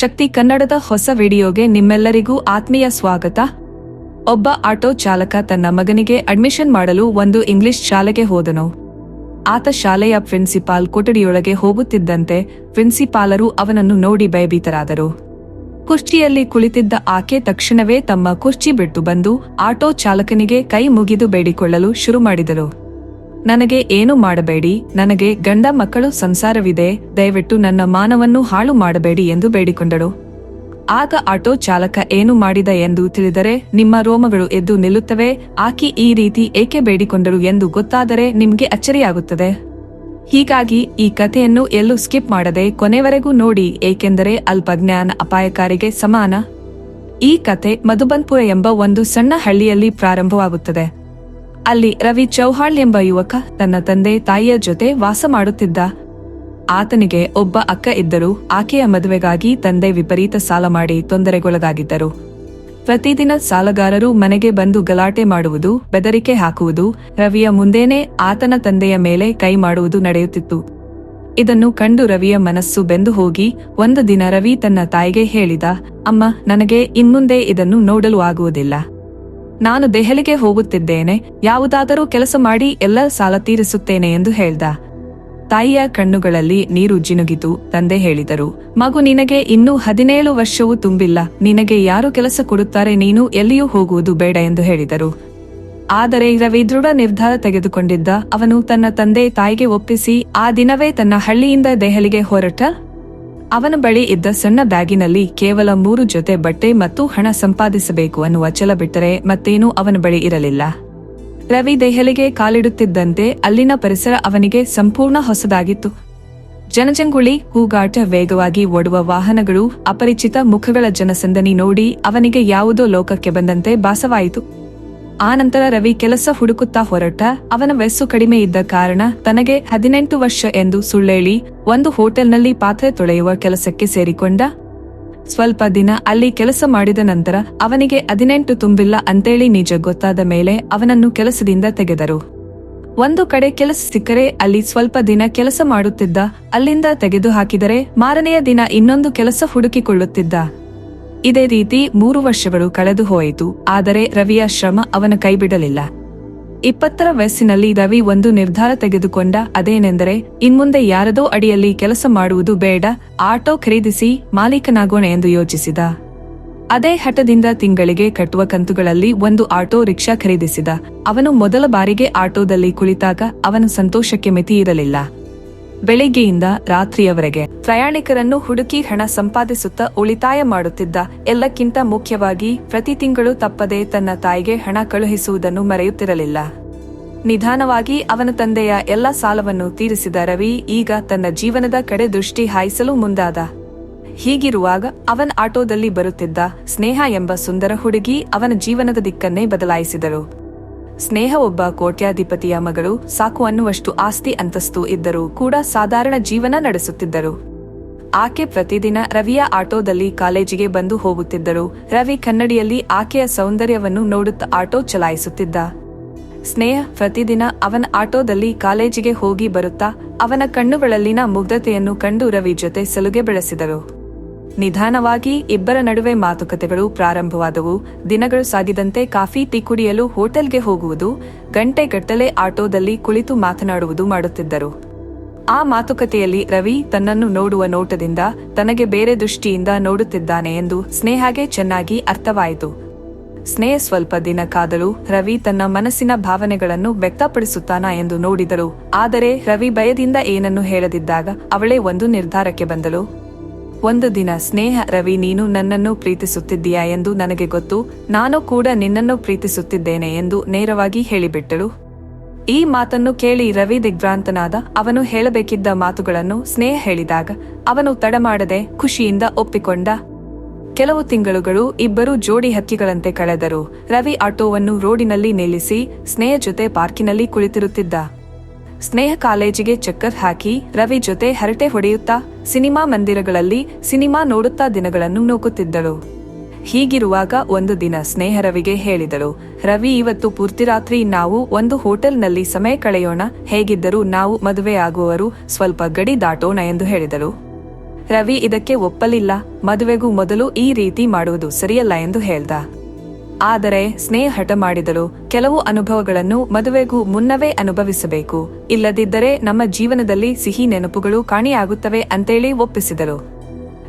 ಶಕ್ತಿ ಕನ್ನಡದ ಹೊಸ ವಿಡಿಯೋಗೆ ನಿಮ್ಮೆಲ್ಲರಿಗೂ ಆತ್ಮೀಯ ಸ್ವಾಗತ. ಒಬ್ಬ ಆಟೋ ಚಾಲಕ ತನ್ನ ಮಗನಿಗೆ ಅಡ್ಮಿಷನ್ ಮಾಡಲು ಒಂದು ಇಂಗ್ಲಿಷ್ ಶಾಲೆಗೆ ಹೋದನು. ಆತ ಶಾಲೆಯ ಪ್ರಿನ್ಸಿಪಾಲ್ ಕೊಠಡಿಯೊಳಗೆ ಹೋಗುತ್ತಿದ್ದಂತೆ ಪ್ರಿನ್ಸಿಪಾಲರು ಅವನನ್ನು ನೋಡಿ ಭಯಭೀತರಾದರು. ಕುರ್ಚಿಯಲ್ಲಿ ಕುಳಿತಿದ್ದ ಆಕೆ ತಕ್ಷಣವೇ ತಮ್ಮ ಕುರ್ಚಿ ಬಿಟ್ಟು ಬಂದು ಆಟೋ ಚಾಲಕನಿಗೆ ಕೈ ಮುಗಿದು ಬೇಡಿಕೊಳ್ಳಲು ಶುರು ಮಾಡಿದರು. ನನಗೆ ಏನು ಮಾಡಬೇಡಿ? ನನಗೆ ಗಂಡ ಮಕ್ಕಳು ಸಂಸಾರವಿದೆ, ದಯವಿಟ್ಟು ನನ್ನ ಮಾನವನ್ನು ಹಾಳು ಮಾಡಬೇಡಿ ಎಂದು ಬೇಡಿಕೊಂಡಳು. ಆಗ ಆಟೋ ಚಾಲಕ ಏನು ಮಾಡಿದ ಎಂದು ತಿಳಿದರೆ, ನಿಮ್ಮ ರೋಮಗಳು ಎದ್ದು ನಿಲ್ಲುತ್ತವೆ, ಆಕಿ ಈ ರೀತಿ ಏಕೆ ಬೇಡಿಕೊಂಡರು ಎಂದು ಗೊತ್ತಾದರೆ ನಿಮಗೆ ಅಚ್ಚರಿಯಾಗುತ್ತದೆ. ಹೀಗಾಗಿ ಈ ಕಥೆಯನ್ನು ಎಲ್ಲೂ ಸ್ಕಿಪ್ ಮಾಡದೆ ಕೊನೆವರೆಗೂ ನೋಡಿ, ಏಕೆಂದರೆ ಅಲ್ಪಜ್ಞಾನ ಅಪಾಯಕಾರಿಗೆ ಸಮಾನ. ಈ ಕತೆ ಮಧುಬನ್ಪುರ ಎಂಬ ಒಂದು ಸಣ್ಣ ಹಳ್ಳಿಯಲ್ಲಿ ಪ್ರಾರಂಭವಾಗುತ್ತದೆ. ಅಲ್ಲಿ ರವಿ ಚೌಹಾಳ್ ಎಂಬ ಯುವಕ ತನ್ನ ತಂದೆ ತಾಯಿಯ ಜೊತೆ ವಾಸ ಮಾಡುತ್ತಿದ್ದ. ಆತನಿಗೆ ಒಬ್ಬ ಅಕ್ಕ ಇದ್ದರು. ಆಕೆಯ ಮದುವೆಗಾಗಿ ತಂದೆ ವಿಪರೀತ ಸಾಲ ಮಾಡಿ ತೊಂದರೆಗೊಳಗಾಗಿದ್ದರು. ಪ್ರತಿದಿನ ಸಾಲಗಾರರು ಮನೆಗೆ ಬಂದು ಗಲಾಟೆ ಮಾಡುವುದು, ಬೆದರಿಕೆ ಹಾಕುವುದು, ರವಿಯ ಮುಂದೇನೆ ಆತನ ತಂದೆಯ ಮೇಲೆ ಕೈ ಮಾಡುವುದು ನಡೆಯುತ್ತಿತ್ತು. ಇದನ್ನು ಕಂಡು ರವಿಯ ಮನಸ್ಸು ಬೆಂದು ಹೋಗಿ. ಒಂದು ದಿನ ರವಿ ತನ್ನ ತಾಯಿಗೆ ಹೇಳಿದ, ಅಮ್ಮ, ನನಗೆ ಇನ್ಮುಂದೆ ಇದನ್ನು ನೋಡಲು ಆಗುವುದಿಲ್ಲ. ನಾನು ದೆಹಲಿಗೆ ಹೋಗುತ್ತಿದ್ದೇನೆ, ಯಾವುದಾದರೂ ಕೆಲಸ ಮಾಡಿ ಎಲ್ಲ ಸಾಲ ತೀರಿಸುತ್ತೇನೆ ಎಂದು ಹೇಳ್ದ. ತಾಯಿಯ ಕಣ್ಣುಗಳಲ್ಲಿ ನೀರು ಜಿನುಗಿತು, ತಂದೆ ಹೇಳಿದರು, ಮಗು ನಿನಗೆ ಇನ್ನೂ ಹದಿನೇಳು ವರ್ಷವೂ ತುಂಬಿಲ್ಲ, ನಿನಗೆ ಯಾರು ಕೆಲಸ ಕೊಡುತ್ತಾರೆ ನೀನು ಎಲ್ಲಿಯೂ ಹೋಗುವುದು ಬೇಡ ಎಂದು ಹೇಳಿದರು. ಆದರೆ ರವಿ ದೃಢ ನಿರ್ಧಾರ ತೆಗೆದುಕೊಂಡಿದ್ದ, ಅವನು ತನ್ನ ತಂದೆ ತಾಯಿಗೆ ಒಪ್ಪಿಸಿ, ಆ ದಿನವೇ ತನ್ನ ಹಳ್ಳಿಯಿಂದ ದೆಹಲಿಗೆ ಹೊರಟ. ಅವನ ಬಳಿ ಇದ್ದ ಸಣ್ಣ ಬ್ಯಾಗಿನಲ್ಲಿ ಕೇವಲ ಮೂರು ಜೊತೆ ಬಟ್ಟೆ ಮತ್ತು ಹಣ ಸಂಪಾದಿಸಬೇಕು ಅನ್ನುವ ಚಲ ಬಿಟ್ಟರೆ ಮತ್ತೇನೂ ಅವನ ಬಳಿ ಇರಲಿಲ್ಲ. ರವಿ ದೆಹಲಿಗೆ ಕಾಲಿಡುತ್ತಿದ್ದಂತೆ ಅಲ್ಲಿನ ಪರಿಸರ ಅವನಿಗೆ ಸಂಪೂರ್ಣ ಹೊಸದಾಗಿತ್ತು. ಜನಜಂಗುಳಿ ಹೂಗಾಟ ವೇಗವಾಗಿ ಓಡುವ ವಾಹನಗಳು, ಅಪರಿಚಿತ ಮುಖಗಳ ಜನಸಂದನಿ ನೋಡಿ ಅವನಿಗೆ ಯಾವುದೋ ಲೋಕಕ್ಕೆ ಬಂದಂತೆ ಭಾಸವಾಯಿತು. ಆನಂತರ ರವಿ ಕೆಲಸ ಹುಡುಕುತ್ತಾ ಹೊರಟ. ಅವನ ವಯಸ್ಸು ಕಡಿಮೆ ಇದ್ದ ಕಾರಣ ತನಗೆ ಹದಿನೆಂಟು ವರ್ಷ ಎಂದು ಸುಳ್ಳೇಳಿ ಒಂದು ಹೋಟೆಲ್ನಲ್ಲಿ ಪಾತ್ರೆ ತೊಳೆಯುವ ಕೆಲಸಕ್ಕೆ ಸೇರಿಕೊಂಡ. ಸ್ವಲ್ಪ ದಿನ ಅಲ್ಲಿ ಕೆಲಸ ಮಾಡಿದ ನಂತರ ಅವನಿಗೆ ಹದಿನೆಂಟು ತುಂಬಿಲ್ಲ ಅಂತೇಳಿ ನಿಜ ಗೊತ್ತಾದ ಮೇಲೆ ಅವನನ್ನು ಕೆಲಸದಿಂದ ತೆಗೆದರು. ಒಂದು ಕಡೆ ಕೆಲಸ ಸಿಕ್ಕರೆ ಅಲ್ಲಿ ಸ್ವಲ್ಪ ದಿನ ಕೆಲಸ ಮಾಡುತ್ತಿದ್ದ, ಅಲ್ಲಿಂದ ತೆಗೆದು ಹಾಕಿದರೆ ಮಾರನೆಯ ದಿನ ಇನ್ನೊಂದು ಕೆಲಸ ಹುಡುಕಿಕೊಳ್ಳುತ್ತಿದ್ದ. ಇದೇ ರೀತಿ ಮೂರು ವರ್ಷಗಳು ಕಳೆದು ಹೋಯಿತು, ಆದರೆ ರವಿಯ ಶ್ರಮ ಅವನ ಕೈಬಿಡಲಿಲ್ಲ. ಇಪ್ಪತ್ತರ ವಯಸ್ಸಿನಲ್ಲಿ ರವಿ ಒಂದು ನಿರ್ಧಾರ ತೆಗೆದುಕೊಂಡ ಅದೇನೆಂದರೆ, ಇನ್ಮುಂದೆ ಯಾರದೋ ಅಡಿಯಲ್ಲಿ ಕೆಲಸ ಮಾಡುವುದು ಬೇಡ, ಆಟೋ ಖರೀದಿಸಿ ಮಾಲೀಕನಾಗೋಣ ಎಂದು ಯೋಚಿಸಿದ. ಅದೇ ಹಠದಿಂದ ತಿಂಗಳಿಗೆ ಕಟ್ಟುವ ಕಂತುಗಳಲ್ಲಿ ಒಂದು ಆಟೋ ರಿಕ್ಷಾ ಖರೀದಿಸಿದ. ಅವನು ಮೊದಲ ಬಾರಿಗೆ ಆಟೋದಲ್ಲಿ ಕುಳಿತಾಗ ಅವನ ಸಂತೋಷಕ್ಕೆ ಮಿತಿ ಇರಲಿಲ್ಲ ಬೆಳಿಗ್ಗೆಯಿಂದ ರಾತ್ರಿಯವರೆಗೆ ಪ್ರಯಾಣಿಕರನ್ನು ಹುಡುಕಿ ಹಣ ಸಂಪಾದಿಸುತ್ತಾ ಉಳಿತಾಯ ಮಾಡುತ್ತಿದ್ದ ಎಲ್ಲಕ್ಕಿಂತ ಮುಖ್ಯವಾಗಿ ಪ್ರತಿ ತಿಂಗಳು ತಪ್ಪದೆ ತನ್ನ ತಾಯಿಗೆ ಹಣ ಕಳುಹಿಸುವುದನ್ನು ಮರೆಯುತ್ತಿರಲಿಲ್ಲ. ನಿಧಾನವಾಗಿ ಅವನ ತಂದೆಯ ಎಲ್ಲ ಸಾಲವನ್ನು ತೀರಿಸಿದ ರವಿ ಈಗ ತನ್ನ ಜೀವನದ ಕಡೆ ದೃಷ್ಟಿ ಹಾಯಿಸಲು ಮುಂದಾದ. ಹೀಗಿರುವಾಗ ಅವನ ಆಟೋದಲ್ಲಿ ಬರುತ್ತಿದ್ದ ಸ್ನೇಹ ಎಂಬ ಸುಂದರ ಹುಡುಗಿ ಅವನ ಜೀವನದ ದಿಕ್ಕನ್ನೇ ಬದಲಾಯಿಸಿದರು. ಸ್ನೇಹ ಒಬ್ಬ ಕೋಟ್ಯಾಧಿಪತಿಯ ಮಗಳು ಸಾಕು ಅನ್ನುವಷ್ಟು ಆಸ್ತಿ ಅಂತಸ್ತು ಇದ್ದರೂ ಕೂಡ ಸಾಧಾರಣ ಜೀವನ ನಡೆಸುತ್ತಿದ್ದರು. ಆಕೆ ಪ್ರತಿದಿನ ರವಿಯ ಆಟೋದಲ್ಲಿ ಕಾಲೇಜಿಗೆ ಬಂದು ಹೋಗುತ್ತಿದ್ದರು. ರವಿ ಕನ್ನಡಿಯಲ್ಲಿ ಆಕೆಯ ಸೌಂದರ್ಯವನ್ನು ನೋಡುತ್ತಾ ಆಟೋ ಚಲಾಯಿಸುತ್ತಿದ್ದ. ಸ್ನೇಹ ಪ್ರತಿದಿನ ಅವನ ಆಟೋದಲ್ಲಿ ಕಾಲೇಜಿಗೆ ಹೋಗಿ ಬರುತ್ತಾ ಅವನ ಕಣ್ಣುಗಳಲ್ಲಿನ ಮುಗ್ಧತೆಯನ್ನು ಕಂಡು ರವಿ ಜೊತೆ ಸಲುಗೆ ಬೆಳೆಸಿದರು. ನಿಧಾನವಾಗಿ ಇಬ್ಬರ ನಡುವೆ ಮಾತುಕತೆಗಳು ಪ್ರಾರಂಭವಾದವು. ದಿನಗಳು ಸಾಗಿದಂತೆ ಕಾಫಿ, ಟೀ ಕುಡಿಯಲು ಹೋಟೆಲ್ಗೆ ಹೋಗುವುದು ಗಂಟೆಗಟ್ಟಲೆ ಆಟೋದಲ್ಲಿ ಕುಳಿತು ಮಾತನಾಡುವುದು ಮಾಡುತ್ತಿದ್ದರು. ಆ ಮಾತುಕತೆಯಲ್ಲಿ ರವಿ ತನ್ನನ್ನು ನೋಡುವ ನೋಟದಿಂದ ತನಗೆ ಬೇರೆ ದೃಷ್ಟಿಯಿಂದ ನೋಡುತ್ತಿದ್ದಾನೆ ಎಂದು ಸ್ನೇಹಾಗೆ ಚೆನ್ನಾಗಿ ಅರ್ಥವಾಯಿತು. ಸ್ನೇಹ ಸ್ವಲ್ಪ ದಿನ ಕಾದಲು ರವಿ ತನ್ನ ಮನಸ್ಸಿನ ಭಾವನೆಗಳನ್ನು ವ್ಯಕ್ತಪಡಿಸುತ್ತಾನ ಎಂದು ನೋಡಿದರು ಆದರೆ ರವಿ ಭಯದಿಂದ ಏನನ್ನು ಹೇಳದಿದ್ದಾಗ ಅವಳೇ ಒಂದು ನಿರ್ಧಾರಕ್ಕೆ ಬಂದಳು. ಒಂದು ದಿನ ಸ್ನೇಹ ರವಿ ನೀನು ನನ್ನನ್ನು ಪ್ರೀತಿಸುತ್ತಿದ್ದೀಯಾ ಎಂದು ನನಗೆ ಗೊತ್ತು. ನಾನು ಕೂಡ ನಿನ್ನನ್ನು ಪ್ರೀತಿಸುತ್ತಿದ್ದೇನೆ ಎಂದು ನೇರವಾಗಿ ಹೇಳಿಬಿಟ್ಟಳು. ಈ ಮಾತನ್ನು ಕೇಳಿ ರವಿ ದಿಗ್ಭ್ರಾಂತನಾದ ಅವನು ಹೇಳಬೇಕಿದ್ದ ಮಾತುಗಳನ್ನು ಸ್ನೇಹ ಹೇಳಿದಾಗ ಅವನು ತಡಮಾಡದೆ ಖುಷಿಯಿಂದ ಒಪ್ಪಿಕೊಂಡ. ಕೆಲವು ತಿಂಗಳುಗಳು ಇಬ್ಬರು ಜೋಡಿ ಹಕ್ಕಿಗಳಂತೆ ಕಳೆದರು. ರವಿ ಆಟೋವನ್ನು ರೋಡಿನಲ್ಲಿ ನಿಲ್ಲಿಸಿ ಸ್ನೇಹ ಜೊತೆ ಪಾರ್ಕಿನಲ್ಲಿ ಕುಳಿತಿರುತ್ತಿದ್ದ. ಸ್ನೇಹ ಕಾಲೇಜಿಗೆ ಚಕ್ಕರ್ ಹಾಕಿ ರವಿ ಜೊತೆ ಹರಟೆ ಹೊಡೆಯುತ್ತಾ ಸಿನಿಮಾ ಮಂದಿರಗಳಲ್ಲಿ ಸಿನಿಮಾ ನೋಡುತ್ತಾ ದಿನಗಳನ್ನು ನೂಕುತ್ತಿದ್ದಳು. ಹೀಗಿರುವಾಗ ಒಂದು ದಿನ ಸ್ನೇಹ ರವಿಗೆ ಹೇಳಿದಳು, ರವಿ, ಇವತ್ತು ಪೂರ್ತಿ ರಾತ್ರಿ ನಾವು ಒಂದು ಹೋಟೆಲ್ನಲ್ಲಿ ಸಮಯ ಕಳೆಯೋಣ, ಹೇಗಿದ್ದರೂ ನಾವು ಮದುವೆ ಆಗುವವರು ಸ್ವಲ್ಪ ಗಡಿ ದಾಟೋಣ ಎಂದು ಹೇಳಿದಳು. ರವಿ ಇದಕ್ಕೆ ಒಪ್ಪಲಿಲ್ಲ, ಮದುವೆಗೂ ಮೊದಲು ಈ ರೀತಿ ಮಾಡುವುದು ಸರಿಯಲ್ಲ ಎಂದು ಹೇಳ್ದ. ಆದರೆ ಸ್ನೇಹ ಹಠ ಮಾಡಿದಳು ಕೆಲವು ಅನುಭವಗಳನ್ನು ಮದುವೆಗೂ ಮುನ್ನವೇ ಅನುಭವಿಸಬೇಕು. ಇಲ್ಲದಿದ್ದರೆ ನಮ್ಮ ಜೀವನದಲ್ಲಿ ಸಿಹಿ ನೆನಪುಗಳು ಕಾಣಿಯಾಗುತ್ತವೆ ಅಂತೇಳಿ ಒಪ್ಪಿಸಿದಳು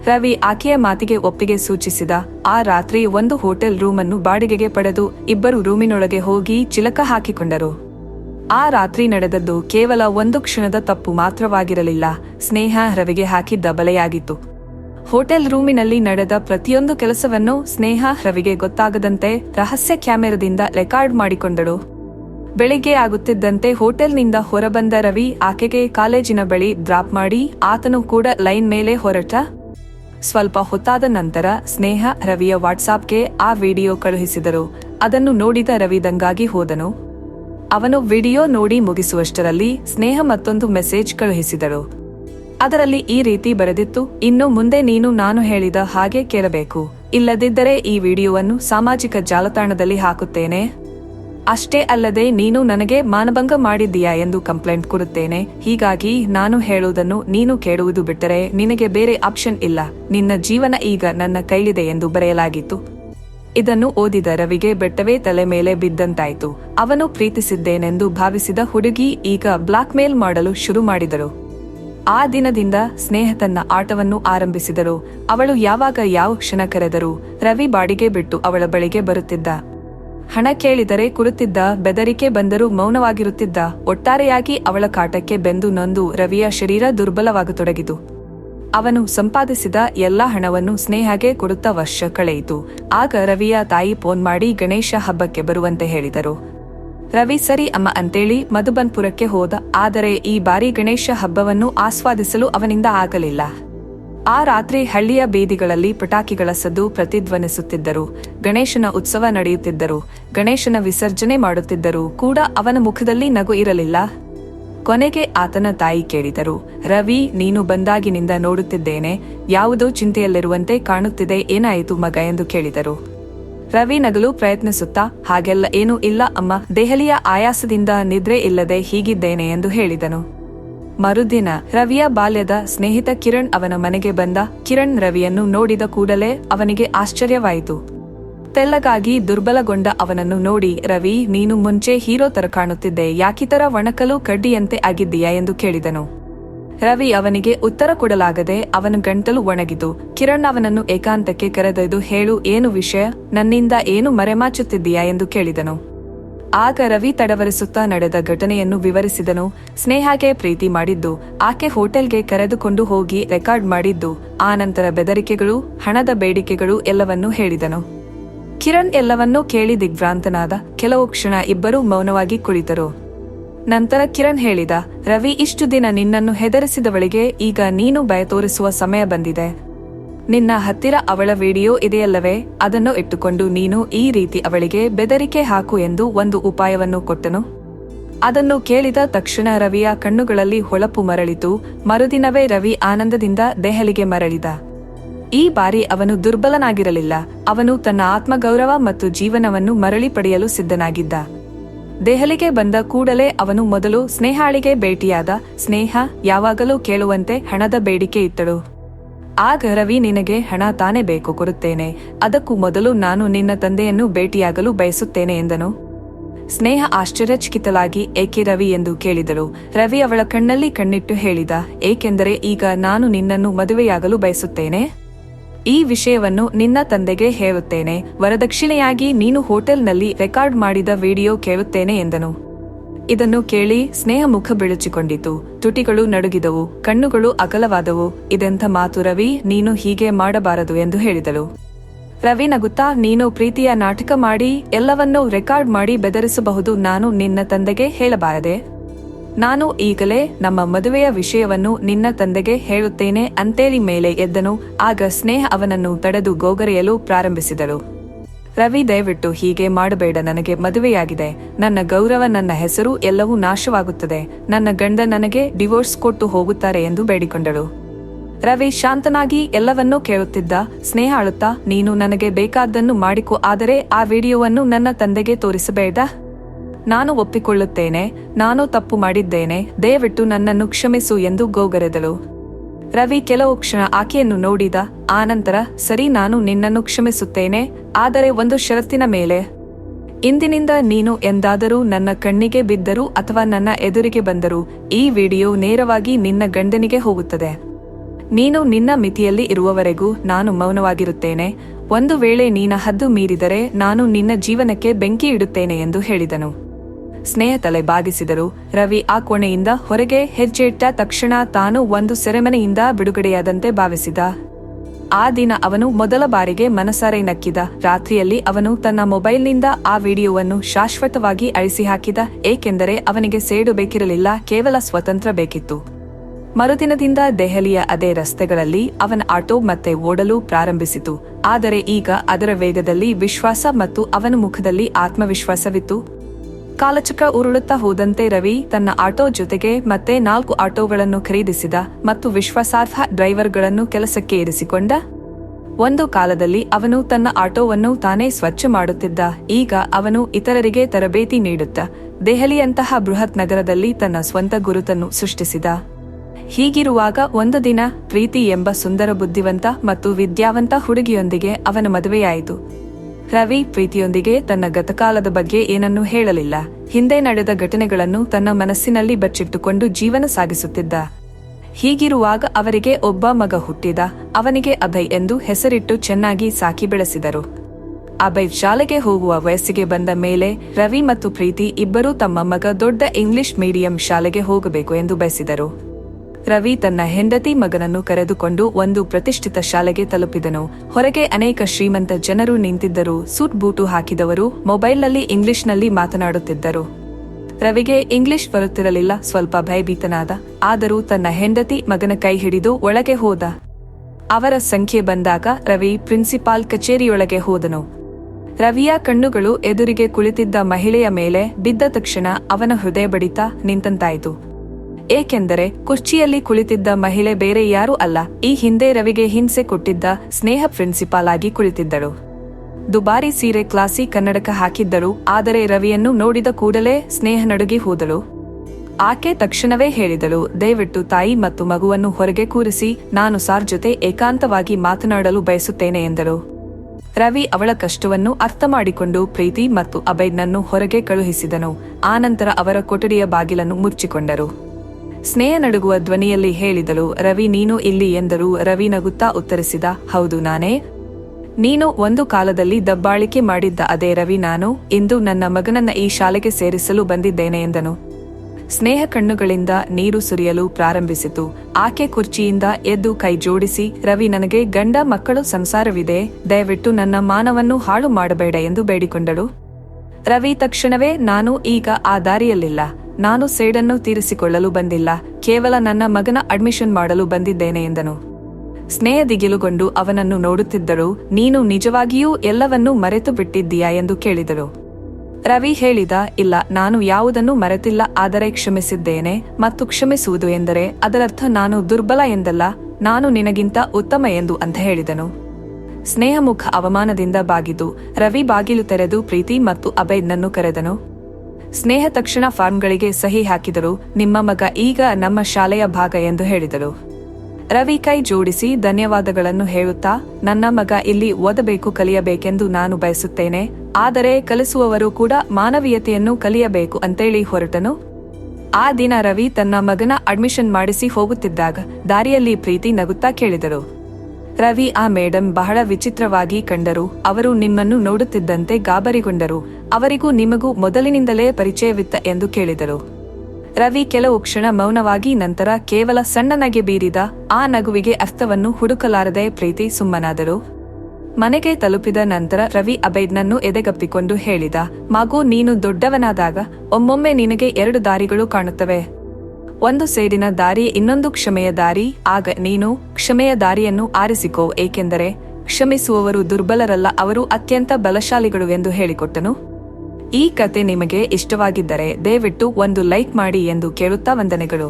ರವಿ ಆಕೆಯ ಮಾತಿಗೆ ಒಪ್ಪಿಗೆ ಸೂಚಿಸಿದ ಆ ರಾತ್ರಿ ಒಂದು ಹೋಟೆಲ್ ರೂಮನ್ನು ಬಾಡಿಗೆಗೆ ಪಡೆದು ಇಬ್ಬರು ರೂಮಿನೊಳಗೆ ಹೋಗಿ ಚಿಲಕ ಹಾಕಿಕೊಂಡರು. ಆ ರಾತ್ರಿ ನಡೆದದ್ದು ಕೇವಲ ಒಂದು ಕ್ಷಣದ ತಪ್ಪು ಮಾತ್ರವಾಗಿರಲಿಲ್ಲ. ಸ್ನೇಹ ರವಿಗೆ ಹಾಕಿದ್ದ ಬಲೆಯಾಗಿತ್ತು. ಹೋಟೆಲ್ ರೂಮಿನಲ್ಲಿ ನಡೆದ ಪ್ರತಿಯೊಂದು ಕೆಲಸವನ್ನು ಸ್ನೇಹ ರವಿಗೆ ಗೊತ್ತಾಗದಂತೆ ರಹಸ್ಯ ಕ್ಯಾಮೆರಾದಿಂದ ರೆಕಾರ್ಡ್ ಮಾಡಿಕೊಂಡಳು. ಬೆಳಿಗ್ಗೆ ಆಗುತ್ತಿದ್ದಂತೆ ಹೋಟೆಲ್ನಿಂದ ಹೊರಬಂದ ರವಿ ಆಕೆಗೆ ಕಾಲೇಜಿನ ಬಳಿ ಡ್ರಾಪ್ ಮಾಡಿ ಆತನು ಕೂಡ ಲೈನ್ ಮೇಲೆ ಹೊರಟ. ಸ್ವಲ್ಪ ಹೊತ್ತಾದ ನಂತರ ಸ್ನೇಹ ರವಿಯ ವಾಟ್ಸಾಪ್ಗೆ ಆ ವಿಡಿಯೋ ಕಳುಹಿಸಿದರು. ಅದನ್ನು ನೋಡಿದ ರವಿ ದಂಗಾಗಿ ಹೋದನು. ಅವನು ವಿಡಿಯೋ ನೋಡಿ ಮುಗಿಸುವಷ್ಟರಲ್ಲಿ ಸ್ನೇಹ ಮತ್ತೊಂದು ಮೆಸೇಜ್ ಕಳುಹಿಸಿದಳು. ಅದರಲ್ಲಿ ಈ ರೀತಿ ಬರೆದಿತ್ತು, ಇನ್ನು ಮುಂದೆ ನೀನು ನಾನು ಹೇಳಿದ ಹಾಗೆ ಕೇಳಬೇಕು. ಇಲ್ಲದಿದ್ದರೆ ಈ ವಿಡಿಯೋವನ್ನು ಸಾಮಾಜಿಕ ಜಾಲತಾಣದಲ್ಲಿ ಹಾಕುತ್ತೇನೆ. ಅಷ್ಟೇ ಅಲ್ಲದೆ ನೀನು ನನಗೆ ಮಾನಭಂಗ ಮಾಡಿದ್ದೀಯಾ ಎಂದು ಕಂಪ್ಲೇಂಟ್ ಕೊಡುತ್ತೇನೆ. ಹೀಗಾಗಿ ನಾನು ಹೇಳುವುದನ್ನು ನೀನು ಕೇಳುವುದು ಬಿಟ್ಟರೆ ನಿನಗೆ ಬೇರೆ ಆಪ್ಷನ್ ಇಲ್ಲ. ನಿನ್ನ ಜೀವನ ಈಗ ನನ್ನ ಕೈಲಿದೆ ಎಂದು ಬರೆಯಲಾಗಿತ್ತು. ಇದನ್ನು ಓದಿದ ರವಿಗೆ ಬೆಟ್ಟವೇ ತಲೆ ಮೇಲೆ ಬಿದ್ದಂತಾಯಿತು. ಅವನು ಪ್ರೀತಿಸಿದ್ದೇನೆಂದು ಭಾವಿಸಿದ ಹುಡುಗಿ ಈಗ ಬ್ಲಾಕ್ ಮೇಲ್ ಮಾಡಲು ಶುರು ಮಾಡಿದಳು. ಆ ದಿನದಿಂದ ಸ್ನೇಹ ತನ್ನ ಆಟವನ್ನು ಆರಂಭಿಸಿದರು ಅವಳು ಯಾವಾಗ ಯಾವ ಕ್ಷಣ ಕರೆದರೂ ರವಿ ಬಾಡಿಗೆ ಬಿಟ್ಟು ಅವಳ ಬಳಿಗೆ ಬರುತ್ತಿದ್ದ. ಹಣ ಕೇಳಿದರೆ ಕುರುತ್ತಿದ್ದ, ಬೆದರಿಕೆ ಬಂದರೂ ಮೌನವಾಗಿರುತ್ತಿದ್ದ, ಒಟ್ಟಾರೆಯಾಗಿ ಅವಳ ಕಾಟಕ್ಕೆ ಬೆಂದು ನೊಂದು ರವಿಯ ಶರೀರ ದುರ್ಬಲವಾಗತೊಡಗಿತು. ಅವನು ಸಂಪಾದಿಸಿದ ಎಲ್ಲಾ ಹಣವನ್ನು ಸ್ನೇಹಗೆ ಕೊಡುತ್ತಾ ವರ್ಷ ಕಳೆಯಿತು. ಆಗ ರವಿಯ ತಾಯಿ ಫೋನ್ ಮಾಡಿ ಗಣೇಶ ಹಬ್ಬಕ್ಕೆ ಬರುವಂತೆ ಹೇಳಿದರು. ರವಿ ಸರಿ ಅಮ್ಮ ಅಂತೇಳಿ ಮಧುಬನ್ಪುರಕ್ಕೆ ಹೋದ. ಆದರೆ ಈ ಬಾರಿ ಗಣೇಶ ಹಬ್ಬವನ್ನು ಆಸ್ವಾದಿಸಲು ಅವನಿಂದ ಆಗಲಿಲ್ಲ. ಆ ರಾತ್ರಿ ಹಳ್ಳಿಯ ಬೀದಿಗಳಲ್ಲಿ ಪಟಾಕಿಗಳ ಸದ್ದು ಪ್ರತಿಧ್ವನಿಸುತ್ತಿದ್ದರು. ಗಣೇಶನ ಉತ್ಸವ ನಡೆಯುತ್ತಿದ್ದರು. ಗಣೇಶನ ವಿಸರ್ಜನೆ ಮಾಡುತ್ತಿದ್ದರು. ಕೂಡ ಅವನ ಮುಖದಲ್ಲಿ ನಗು ಇರಲಿಲ್ಲ. ಕೊನೆಗೆ ಆತನ ತಾಯಿ ಕೇಳಿದರು, ರವಿ, ನೀನು ಬಂದಾಗಿನಿಂದ ನೋಡುತ್ತಿದ್ದೇನೆ. ಯಾವುದೋ ಚಿಂತೆಯಲ್ಲಿರುವಂತೆ ಕಾಣುತ್ತಿದೆ. ಏನಾಯಿತು ಮಗ? ಎಂದು ಕೇಳಿದರು. ರವಿ ನಗಲು ಪ್ರಯತ್ನಿಸುತ್ತಾ, ಹಾಗೆಲ್ಲ ಏನೂ ಇಲ್ಲ ಅಮ್ಮ, ದೆಹಲಿಯ ಆಯಾಸದಿಂದ ನಿದ್ರೆ ಇಲ್ಲದೆ ಹೀಗಿದ್ದೇನೆ ಎಂದು ಹೇಳಿದನು. ಮರುದಿನ ರವಿಯ ಬಾಲ್ಯದ ಸ್ನೇಹಿತ ಕಿರಣ್ ಅವನ ಮನೆಗೆ ಬಂದ. ಕಿರಣ್ ರವಿಯನ್ನು ನೋಡಿದ ಕೂಡಲೇ ಅವನಿಗೆ ಆಶ್ಚರ್ಯವಾಯಿತು. ತೆಲ್ಲಗಾಗಿ ದುರ್ಬಲಗೊಂಡ ಅವನನ್ನು ನೋಡಿ, ರವಿ, ನೀನು ಮುಂಚೆ ಹೀರೋ ತರ ಕಾಣುತ್ತಿದ್ದೆ, ಯಾಕಿತರ ಒಣಕಲು ಕಡ್ಡಿಯಂತೆ ಆಗಿದ್ದೀಯಾ? ಎಂದು ಕೇಳಿದನು. ರವಿ ಅವನಿಗೆ ಉತ್ತರ ಕೊಡಲಾಗದೆ ಅವನ ಗಂಟಲು ಒಣಗಿತು. ಕಿರಣ್ ಅವನನ್ನು ಏಕಾಂತಕ್ಕೆ ಕರೆದೊಯ್ದು ಹೇಳು, ಏನು ವಿಷಯ? ನನ್ನಿಂದ ಏನು ಮರೆಮಾಚುತ್ತಿದ್ದೀಯಾ ಎಂದು ಕೇಳಿದನು. ಆಗ ರವಿ ತಡವರಿಸುತ್ತಾ ನಡೆದ ಘಟನೆಯನ್ನು ವಿವರಿಸಿದನು. ಸ್ನೇಹಾಗೆ ಪ್ರೀತಿ ಮಾಡಿದ್ದು, ಆಕೆ ಹೋಟೆಲ್ಗೆ ಕರೆದುಕೊಂಡು ಹೋಗಿ ರೆಕಾರ್ಡ್ ಮಾಡಿದ್ದು ಆನಂತರ ಬೆದರಿಕೆಗಳು, ಹಣದ ಬೇಡಿಕೆಗಳು ಎಲ್ಲವನ್ನೂ ಹೇಳಿದನು. ಕಿರಣ್ ಎಲ್ಲವನ್ನೂ ಕೇಳಿ ದಿಗ್ಭ್ರಾಂತನಾದ, ಕೆಲವು ಕ್ಷಣ ಇಬ್ಬರೂ ಮೌನವಾಗಿ ಕುಳಿತರು. ನಂತರ ಕಿರಣ್ ಹೇಳಿದ, ರವಿ, ಇಷ್ಟು ದಿನ ನಿನ್ನನ್ನು ಹೆದರಿಸಿದವಳಿಗೆ ಈಗ ನೀನು ಭಯ ತೋರಿಸುವ ಸಮಯ ಬಂದಿದೆ. ನಿನ್ನ ಹತ್ತಿರ ಅವಳ ವಿಡಿಯೋ ಇದೆಯಲ್ಲವೇ? ಅದನ್ನು ಇಟ್ಟುಕೊಂಡು ನೀನು ಈ ರೀತಿ ಅವಳಿಗೆ ಬೆದರಿಕೆ ಹಾಕು ಎಂದು ಒಂದು ಉಪಾಯವನ್ನು ಕೊಟ್ಟನು. ಅದನ್ನು ಕೇಳಿದ ತಕ್ಷಣ ರವಿಯ ಕಣ್ಣುಗಳಲ್ಲಿ ಹೊಳಪು ಮರಳಿತು. ಮರುದಿನವೇ ರವಿ ಆನಂದದಿಂದ ದೆಹಲಿಗೆ ಮರಳಿದ. ಈ ಬಾರಿ ಅವನು ದುರ್ಬಲನಾಗಿರಲಿಲ್ಲ. ಅವನು ತನ್ನ ಆತ್ಮಗೌರವ ಮತ್ತು ಜೀವನವನ್ನು ಮರಳಿ ಪಡೆಯಲು ಸಿದ್ಧನಾಗಿದ್ದ. ದೆಹಲಿಗೆ ಬಂದ ಕೂಡಲೇ ಅವನು ಮೊದಲು ಸ್ನೇಹಾಳಿಗೆ ಭೇಟಿಯಾದ, ಸ್ನೇಹ, ಯಾವಾಗಲೂ ಕೇಳುವಂತೆ ಹಣದ ಬೇಡಿಕೆ ಇತ್ತಳು. ಆಗ ರವಿ ನಿನಗೆ ಹಣ ತಾನೇ ಬೇಕು ಕೊಡುತ್ತೇನೆ. ಅದಕ್ಕೂ ಮೊದಲು ನಾನು ನಿನ್ನ ತಂದೆಯನ್ನು ಭೇಟಿಯಾಗಲು ಬಯಸುತ್ತೇನೆ, ಎಂದನು. ಸ್ನೇಹ ಆಶ್ಚರ್ಯಚಕಿತಲಾಗಿ ಏಕೆ ರವಿ? ಎಂದು ಕೇಳಿದಳು. ರವಿ ಅವಳ ಕಣ್ಣಲ್ಲಿ ಕಣ್ಣಿಟ್ಟು ಹೇಳಿದ, ಏಕೆಂದರೆ ಈಗ ನಾನು ನಿನ್ನನ್ನು ಮದುವೆಯಾಗಲು ಬಯಸುತ್ತೇನೆ? ಈ ವಿಷಯವನ್ನು ನಿನ್ನ ತಂದೆಗೆ ಹೇಳುತ್ತೇನೆ. ವರದಕ್ಷಿಣೆಯಾಗಿ ನೀನು ಹೋಟೆಲ್ನಲ್ಲಿ ರೆಕಾರ್ಡ್ ಮಾಡಿದ ವಿಡಿಯೋ ಕೇಳುತ್ತೇನೆ ಎಂದನು. ಇದನ್ನು ಕೇಳಿ ಸ್ನೇಹ ಮುಖ ಬಿಳುಚಿಕೊಂಡಿತು. ತುಟಿಗಳು ನಡುಗಿದವು, ಕಣ್ಣುಗಳು ಅಗಲವಾದವು. ಇದೆಂಥ ಮಾತು ರವಿ, ನೀನು ಹೀಗೆ ಮಾಡಬಾರದು ಎಂದು ಹೇಳಿದಳು. ರವಿ ನಗುತ್ತಾ, ನೀನು ಪ್ರೀತಿಯ ನಾಟಕ ಮಾಡಿ, ಎಲ್ಲವನ್ನೂ ರೆಕಾರ್ಡ್ ಮಾಡಿ ಬೆದರಿಸಬಹುದು ನಾನು ನಿನ್ನ ತಂದೆಗೆ ಹೇಳಬಾರದೆ? ನಾನು ಈಗಲೇ ನಮ್ಮ ಮದುವೆಯ ವಿಷಯವನ್ನು ನಿನ್ನ ತಂದೆಗೆ ಹೇಳುತ್ತೇನೆ ಅಂತೇಳಿ ಮೇಲೆ ಎದ್ದನು. ಆಗ ಸ್ನೇಹ ಅವನನ್ನು ತಡೆದು ಗೋಗರೆಯಲು ಪ್ರಾರಂಭಿಸಿದಳು. ರವಿ ದಯವಿಟ್ಟು ಹೀಗೆ ಮಾಡಬೇಡ, ನನಗೆ ಮದುವೆಯಾಗಿದೆ. ನನ್ನ ಗೌರವ, ನನ್ನ ಹೆಸರು ಎಲ್ಲವೂ ನಾಶವಾಗುತ್ತದೆ. ನನ್ನ ಗಂಡ ನನಗೆ ಡಿವೋರ್ಸ್ ಕೊಟ್ಟು ಹೋಗುತ್ತಾರೆ ಎಂದು ಬೇಡಿಕೊಂಡಳು. ರವಿ ಶಾಂತನಾಗಿ ಎಲ್ಲವನ್ನೂ ಕೇಳುತ್ತಿದ್ದ. ಸ್ನೇಹ ಅಳುತ್ತಾ, ನೀನು ನನಗೆ ಬೇಕಾದ್ದನ್ನು ಮಾಡಿಕೊ, ಆದರೆ ಆ ವಿಡಿಯೋವನ್ನು ನನ್ನ ತಂದೆಗೆ ತೋರಿಸಬೇಡ. ನಾನು ಒಪ್ಪಿಕೊಳ್ಳುತ್ತೇನೆ, ನಾನು ತಪ್ಪು ಮಾಡಿದ್ದೇನೆ, ದಯವಿಟ್ಟು ನನ್ನನ್ನು ಕ್ಷಮಿಸು ಎಂದು ಗೋಗರೆದಳು. ರವಿ ಕೆಲವು ಕ್ಷಣ ಆಕೆಯನ್ನು ನೋಡಿದ ಆನಂತರ ಸರಿ ನಾನು ನಿನ್ನನ್ನು ಕ್ಷಮಿಸುತ್ತೇನೆ, ಆದರೆ ಒಂದು ಷರತ್ತಿನ ಮೇಲೆ. ಇಂದಿನಿಂದ ನೀನು ಎಂದಾದರೂ ನನ್ನ ಕಣ್ಣಿಗೆ ಬಿದ್ದರೂ ಅಥವಾ ನನ್ನ ಎದುರಿಗೆ ಬಂದರೂ, ಈ ವಿಡಿಯೋ ನೇರವಾಗಿ ನಿನ್ನ ಗಂಡನಿಗೆ ಹೋಗುತ್ತದೆ. ನೀನು ನಿನ್ನ ಮಿತಿಯಲ್ಲಿ ಇರುವವರೆಗೂ ನಾನು ಮೌನವಾಗಿರುತ್ತೇನೆ, ಒಂದು ವೇಳೆ ನೀನ ಹದ್ದು ಮೀರಿದರೆ ನಾನು ನಿನ್ನ ಜೀವನಕ್ಕೆ ಬೆಂಕಿ ಇಡುತ್ತೇನೆ ಎಂದು ಹೇಳಿದನು. ಸ್ನೇಹ ತಲೆ ಬಾಗಿಸಿದರು ರವಿ ಆ ಕೋಣೆಯಿಂದ ಹೊರಗೆ ಹೆಜ್ಜೆ ಇಟ್ಟ ತಕ್ಷಣ ತಾನು ಒಂದು ಸೆರೆಮನೆಯಿಂದ ಬಿಡುಗಡೆಯಾದಂತೆ ಭಾವಿಸಿದ. ಆ ದಿನ ಅವನು ಮೊದಲ ಬಾರಿಗೆ ಮನಸಾರೆ ನಕ್ಕಿದ. ರಾತ್ರಿಯಲ್ಲಿ ಅವನು ತನ್ನ ಮೊಬೈಲ್ನಿಂದ ಆ ವಿಡಿಯೋವನ್ನು ಶಾಶ್ವತವಾಗಿ ಅಳಿಸಿ ಹಾಕಿದ. ಏಕೆಂದರೆ ಅವನಿಗೆ ಸೇಡು ಬೇಕಿರಲಿಲ್ಲ, ಕೇವಲ ಸ್ವತಂತ್ರ ಬೇಕಿತ್ತು. ಮರುದಿನದಿಂದ ದೆಹಲಿಯ ಅದೇ ರಸ್ತೆಗಳಲ್ಲಿ ಅವನ ಆಟೋ ಮತ್ತೆ ಓಡಲು ಪ್ರಾರಂಭಿಸಿತು. ಆದರೆ ಈಗ ಅದರ ವೇಗದಲ್ಲಿ ವಿಶ್ವಾಸ ಮತ್ತು ಅವನ ಮುಖದಲ್ಲಿ ಆತ್ಮವಿಶ್ವಾಸವಿತ್ತು. ಕಾಲಚಕ್ರ ಉರುಳುತ್ತಾ ಹೋದಂತೆ ರವಿ ತನ್ನ ಆಟೋ ಜೊತೆಗೆ ಮತ್ತೆ ನಾಲ್ಕು ಆಟೋಗಳನ್ನು ಖರೀದಿಸಿದ ಮತ್ತು ವಿಶ್ವಾಸಾರ್ಹ ಡ್ರೈವರ್ಗಳನ್ನು ಕೆಲಸಕ್ಕೆ ಇರಿಸಿಕೊಂಡ. ಒಂದು ಕಾಲದಲ್ಲಿ ಅವನು ತನ್ನ ಆಟೋವನ್ನು ತಾನೇ ಸ್ವಚ್ಛ ಮಾಡುತ್ತಿದ್ದ. ಈಗ ಅವನು ಇತರರಿಗೆ ತರಬೇತಿ ನೀಡುತ್ತ. ದೆಹಲಿಯಂತಹ ಬೃಹತ್ ನಗರದಲ್ಲಿ ತನ್ನ ಸ್ವಂತ ಗುರುತನ್ನು ಸೃಷ್ಟಿಸಿದ. ಹೀಗಿರುವಾಗ ಒಂದು ದಿನ ಪ್ರೀತಿ ಎಂಬ ಸುಂದರ ಬುದ್ಧಿವಂತ ಮತ್ತು ವಿದ್ಯಾವಂತ ಹುಡುಗಿಯೊಂದಿಗೆ ಅವನ ಮದುವೆಯಾಯಿತು. ರವಿ ಪ್ರೀತಿಯೊಂದಿಗೆ ತನ್ನ ಗತಕಾಲದ ಬಗ್ಗೆ ಏನನ್ನೂ ಹೇಳಲಿಲ್ಲ. ಹಿಂದೆ ನಡೆದ ಘಟನೆಗಳನ್ನು ತನ್ನ ಮನಸ್ಸಿನಲ್ಲಿ ಬಚ್ಚಿಟ್ಟುಕೊಂಡು ಜೀವನ ಸಾಗಿಸುತ್ತಿದ್ದ. ಹೀಗಿರುವಾಗ ಅವರಿಗೆ ಒಬ್ಬ ಮಗ ಹುಟ್ಟಿದ. ಅವನಿಗೆ ಅಭಯ್ ಎಂದು ಹೆಸರಿಟ್ಟು ಚೆನ್ನಾಗಿ ಸಾಕಿ ಬೆಳೆಸಿದರು. ಅಭಯ್ ಶಾಲೆಗೆ ಹೋಗುವ ವಯಸ್ಸಿಗೆ ಬಂದ ಮೇಲೆ ರವಿ ಮತ್ತು ಪ್ರೀತಿ ಇಬ್ಬರೂ ತಮ್ಮ ಮಗ ದೊಡ್ಡ ಇಂಗ್ಲಿಷ್ ಮೀಡಿಯಂ ಶಾಲೆಗೆ ಹೋಗಬೇಕು ಎಂದು ಬಯಸಿದರು. ರವಿ ತನ್ನ ಹೆಂಡತಿ ಮಗನನ್ನು ಕರೆದುಕೊಂಡು ಒಂದು ಪ್ರತಿಷ್ಠಿತ ಶಾಲೆಗೆ ತಲುಪಿದನು. ಹೊರಗೆ ಅನೇಕ ಶ್ರೀಮಂತ ಜನರು ನಿಂತಿದ್ದರು ಸೂಟ್ ಬೂಟು ಹಾಕಿದವರು ಮೊಬೈಲ್ನಲ್ಲಿ ಇಂಗ್ಲಿಷ್ನಲ್ಲಿ ಮಾತನಾಡುತ್ತಿದ್ದರು. ರವಿಗೆ ಇಂಗ್ಲಿಷ್ ಬರುತ್ತಿರಲಿಲ್ಲ, ಸ್ವಲ್ಪ ಭಯಭೀತನಾದ, ಆದರೂ ತನ್ನ ಹೆಂಡತಿ ಮಗನ ಕೈ ಹಿಡಿದು ಒಳಗೆ ಹೋದ. ಅವರ ಸಂಖ್ಯೆ ಬಂದಾಗ ರವಿ ಪ್ರಿನ್ಸಿಪಾಲ್ ಕಚೇರಿಯೊಳಗೆ ಹೋದನು. ರವಿಯ ಕಣ್ಣುಗಳು ಎದುರಿಗೆ ಕುಳಿತಿದ್ದ ಮಹಿಳೆಯ ಮೇಲೆ ಬಿದ್ದ ತಕ್ಷಣ ಅವನ ಹೃದಯ ಬಡಿತ ನಿಂತಂತಾಯಿತು. ಏಕೆಂದರೆ ಕುರ್ಚಿಯಲ್ಲಿ ಕುಳಿತಿದ್ದ ಮಹಿಳೆ ಬೇರೆ ಯಾರೂ ಅಲ್ಲ. ಈ ಹಿಂದೆ ರವಿಗೆ ಹಿಂಸೆ ಕೊಟ್ಟಿದ್ದ ಸ್ನೇಹ ಪ್ರಿನ್ಸಿಪಾಲ್ ಆಗಿ ಕುಳಿತಿದ್ದಳು. ದುಬಾರಿ ಸೀರೆ ಕ್ಲಾಸಿ ಕನ್ನಡಕ ಹಾಕಿದ್ದರು, ಆದರೆ ರವಿಯನ್ನು ನೋಡಿದ ಕೂಡಲೇ ಸ್ನೇಹ ನಡುಗಿ ಹೋದಳು. ಆಕೆ ತಕ್ಷಣವೇ ಹೇಳಿದಳು, ದಯವಿಟ್ಟು ತಾಯಿ ಮತ್ತು ಮಗುವನ್ನು ಹೊರಗೆ ಕೂರಿಸಿ, ನಾನು ಸಾರ್ ಜೊತೆ ಏಕಾಂತವಾಗಿ ಮಾತನಾಡಲು ಬಯಸುತ್ತೇನೆ ಎಂದಳು. ರವಿ ಅವಳ ಕಷ್ಟವನ್ನು ಅರ್ಥ ಮಾಡಿಕೊಂಡು ಪ್ರೀತಿ ಮತ್ತು ಅಭಯ್ನನ್ನು ಹೊರಗೆ ಕಳುಹಿಸಿದನು. ಆನಂತರ ಅವರ ಕೊಠಡಿಯ ಬಾಗಿಲನ್ನು ಮುಚ್ಚಿಕೊಂಡರು. ಸ್ನೇಹ ನಡುಗುವ ಧ್ವನಿಯಲ್ಲಿ ಹೇಳಿದಳು, ರವಿ, ನೀನು ಇಲ್ಲಿ ಎಂದರು. ರವಿ ನಗುತ್ತಾ ಉತ್ತರಿಸಿದ, ಹೌದು ನಾನೇ. ನೀನು ಒಂದು ಕಾಲದಲ್ಲಿ ದಬ್ಬಾಳಿಕೆ ಮಾಡಿದ್ದ ಅದೇ ರವಿ ನಾನು. ಇಂದು ನನ್ನ ಮಗನನ್ನ ಈ ಶಾಲೆಗೆ ಸೇರಿಸಲು ಬಂದಿದ್ದೇನೆ ಎಂದನು. ಸ್ನೇಹ ಕಣ್ಣುಗಳಿಂದ ನೀರು ಸುರಿಯಲು ಪ್ರಾರಂಭಿಸಿತು. ಆಕೆ ಕುರ್ಚಿಯಿಂದ ಎದ್ದು ಕೈ ಜೋಡಿಸಿ, ರವಿ, ನನಗೆ ಗಂಡ ಮಕ್ಕಳು ಸಂಸಾರವಿದೆ. ದಯವಿಟ್ಟು ನನ್ನ ಮಾನವನ್ನು ಹಾಳು ಮಾಡಬೇಡ ಎಂದು ಬೇಡಿಕೊಂಡಳು. ರವಿ ತಕ್ಷಣವೇ, ನಾನು ಈಗ ಆ ದಾರಿಯಲ್ಲಿಲ್ಲ. ನಾನು ಸೇಡನ್ನು ತೀರಿಸಿಕೊಳ್ಳಲು ಬಂದಿಲ್ಲ, ಕೇವಲ ನನ್ನ ಮಗನ ಅಡ್ಮಿಷನ್ ಮಾಡಲು ಬಂದಿದ್ದೇನೆ ಎಂದನು. ಸ್ನೇಹ ದಿಗಿಲುಗೊಂಡು ಅವನನ್ನು ನೋಡುತ್ತಿದ್ದರು ನೀನು ನಿಜವಾಗಿಯೂ ಎಲ್ಲವನ್ನೂ ಮರೆತು ಬಿಟ್ಟಿದ್ದೀಯಾ ಎಂದು ಕೇಳಿದರು ರವಿ ಹೇಳಿದ, ಇಲ್ಲ, ನಾನು ಯಾವುದನ್ನು ಮರೆತಿಲ್ಲ, ಆದರೆ ಕ್ಷಮಿಸಿದ್ದೇನೆ ಮತ್ತು ಕ್ಷಮಿಸುವುದು ಎಂದರೆ ಅದರರ್ಥ ನಾನು ದುರ್ಬಲ ಎಂದಲ್ಲ, ನಾನು ನಿನಗಿಂತ ಉತ್ತಮ ಎಂದು ಅಂತ ಹೇಳಿದನು. ಸ್ನೇಹಮುಖ ಅವಮಾನದಿಂದ ಬಾಗಿದು, ರವಿ ಬಾಗಿಲು ತೆರೆದು ಪ್ರೀತಿ ಮತ್ತು ಅಭಯ್ನನ್ನು ಕರೆದನು. ಸ್ನೇಹ ತಕ್ಷಣ ಫಾರ್ಮ್ಗಳಿಗೆ ಸಹಿ ಹಾಕಿದರು. ನಿಮ್ಮ ಮಗ ಈಗ ನಮ್ಮ ಶಾಲೆಯ ಭಾಗ ಎಂದು ಹೇಳಿದರು. ರವಿ ಕೈ ಜೋಡಿಸಿ ಧನ್ಯವಾದಗಳನ್ನು ಹೇಳುತ್ತಾ, ನನ್ನ ಮಗ ಇಲ್ಲಿ ಓದಬೇಕು, ಕಲಿಯಬೇಕೆಂದು ನಾನು ಬಯಸುತ್ತೇನೆ. ಆದರೆ ಕಲಿಸುವವರು ಕೂಡ ಮಾನವೀಯತೆಯನ್ನು ಕಲಿಯಬೇಕು ಅಂತೇಳಿ ಹೊರಟನು. ಆ ದಿನ ರವಿ ತನ್ನ ಮಗನ ಅಡ್ಮಿಷನ್ ಮಾಡಿಸಿ ಹೋಗುತ್ತಿದ್ದಾಗ ದಾರಿಯಲ್ಲಿ ಪ್ರೀತಿ ನಗುತ್ತಾ ಕೇಳಿದರು. ರವಿ, ಆ ಮೇಡಂ ಬಹಳ ವಿಚಿತ್ರವಾಗಿ ಕಂಡರು. ಅವರು ನಿಮ್ಮನ್ನು ನೋಡುತ್ತಿದ್ದಂತೆ ಗಾಬರಿಗೊಂಡರು. ಅವರಿಗೂ ನಿಮಗೂ ಮೊದಲಿನಿಂದಲೇ ಪರಿಚಯವಿತ್ತ ಎಂದು ಕೇಳಿದರು. ರವಿ ಕೆಲವು ಕ್ಷಣ ಮೌನವಾಗಿ ನಂತರ ಕೇವಲ ಸಣ್ಣನಗೆ ಬೀರಿದ ಆ ನಗುವಿಗೆ ಅರ್ಥವನ್ನು ಹುಡುಕಲಾರದೆ ಪ್ರೀತಿ ಸುಮ್ಮನಾದರು. ಮನೆಗೆ ತಲುಪಿದ ನಂತರ ರವಿ ಅಬೈದ್ನನ್ನು ಎದೆಗಪ್ಪಿಕೊಂಡು ಹೇಳಿದ, ಮಗು, ನೀನು ದೊಡ್ಡವನಾದಾಗ ಒಮ್ಮೊಮ್ಮೆ ನಿನಗೆ ಎರಡು ದಾರಿಗಳು ಕಾಣುತ್ತವೆ. ಒಂದು ಸೇಡಿನ ದಾರಿ, ಇನ್ನೊಂದು ಕ್ಷಮೆಯ ದಾರಿ. ಆಗ ನೀನು ಕ್ಷಮೆಯ ದಾರಿಯನ್ನು ಆರಿಸಿಕೋ, ಏಕೆಂದರೆ ಕ್ಷಮಿಸುವವರು ದುರ್ಬಲರಲ್ಲ, ಅವರು ಅತ್ಯಂತ ಬಲಶಾಲಿಗಳು ಎಂದು ಹೇಳಿಕೊಟ್ಟನು. ಈ ಕತೆ ನಿಮಗೆ ಇಷ್ಟವಾಗಿದ್ದರೆ ದಯವಿಟ್ಟು ಒಂದು ಲೈಕ್ ಮಾಡಿ ಎಂದು ಕೇಳುತ್ತಾ ವಂದನೆಗಳು.